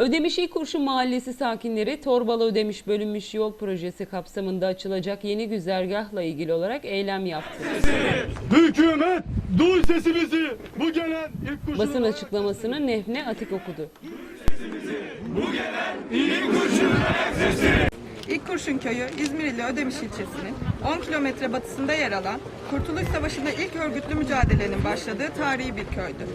Ödemiş İlkurşun Mahallesi sakinleri Torbalı Ödemiş bölünmüş yol projesi kapsamında açılacak yeni güzergahla ilgili olarak eylem yaptı. Hükümet duy sesimizi. Bu gelen ilk Basın açıklamasını Nefne Atik okudu. İlk Kurşun Köyü İzmir ili Ödemiş ilçesinin 10 kilometre batısında yer alan Kurtuluş Savaşı'nda ilk örgütlü mücadelenin başladığı tarihi bir köydü.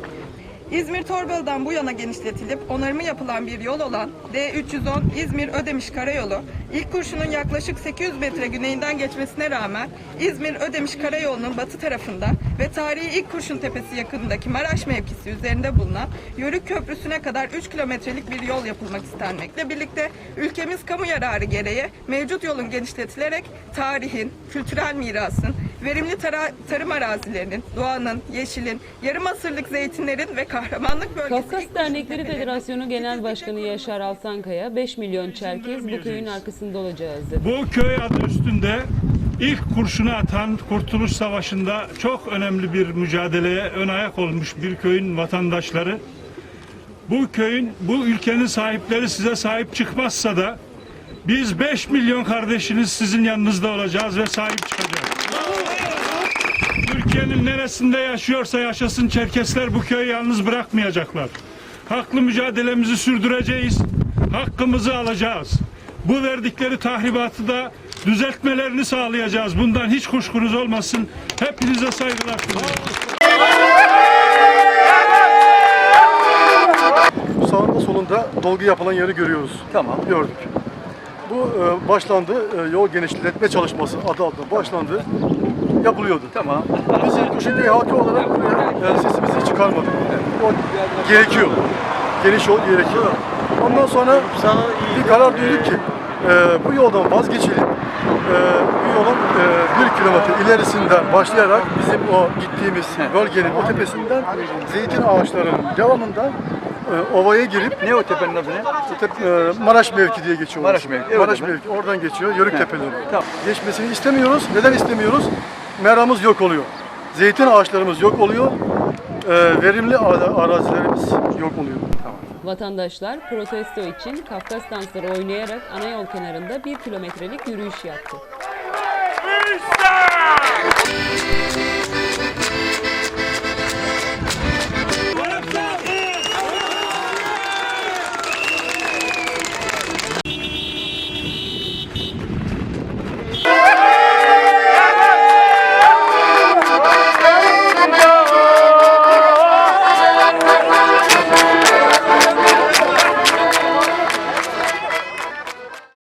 İzmir Torbalı'dan bu yana genişletilip onarımı yapılan bir yol olan D310 İzmir Ödemiş Karayolu, ilk kurşunun yaklaşık 800 metre güneyinden geçmesine rağmen İzmir Ödemiş Karayolu'nun batı tarafında ve tarihi ilk kurşun tepesi yakınındaki Maraş mevkisi üzerinde bulunan Yörük Köprüsü'ne kadar 3 kilometrelik bir yol yapılmak istenmekle birlikte ülkemiz kamu yararı gereği mevcut yolun genişletilerek tarihin, kültürel mirasın, verimli tara- tarım arazilerinin, doğanın, yeşilin, yarım asırlık zeytinlerin ve kahramanlık bölgesi Kafkas Dernekleri Federasyonu Genel Başkanı Yaşar Alsankaya 5 milyon Çerkez bu köyün arkasında olacağız dedi. Bu köy adı üstünde ilk kurşunu atan Kurtuluş Savaşı'nda çok önemli bir mücadeleye ön ayak olmuş bir köyün vatandaşları. Bu köyün, bu ülkenin sahipleri size sahip çıkmazsa da biz 5 milyon kardeşiniz sizin yanınızda olacağız ve sahip çıkacağız. Ülkenin neresinde yaşıyorsa yaşasın Çerkesler bu köyü yalnız bırakmayacaklar. Haklı mücadelemizi sürdüreceğiz. Hakkımızı alacağız. Bu verdikleri tahribatı da düzeltmelerini sağlayacağız. Bundan hiç kuşkunuz olmasın. Hepinize saygılar sunuyorum. Sağında solunda dolgu yapılan yeri görüyoruz. Tamam. Gördük. Bu e, başlandı, e, yol genişletme çalışması adı altında başlandı, yapılıyordu. Tamam. Biz ilk Kuşetli halkı olarak e, sesimizi çıkarmadık. O gerekiyor. Geniş yol gerekiyor. Ondan sonra bir karar duyduk ki e, bu yoldan vazgeçelim. E, bu yolun e, bir kilometre ilerisinden başlayarak bizim o gittiğimiz bölgenin o tepesinden zeytin ağaçlarının devamından e, ovaya girip Ne o tepenin adı ne? Tep- e, Maraş mevki diye geçiyor. Maraş mevki, evet Maraş mevki. Oradan geçiyor. Yörük tepeleri. tamam. Geçmesini istemiyoruz. Neden istemiyoruz? Meramız yok oluyor. Zeytin ağaçlarımız yok oluyor. E, verimli ara- arazilerimiz yok oluyor. Vatandaşlar protesto için Kafkas dansları oynayarak ana yol kenarında bir kilometrelik yürüyüş yaptı.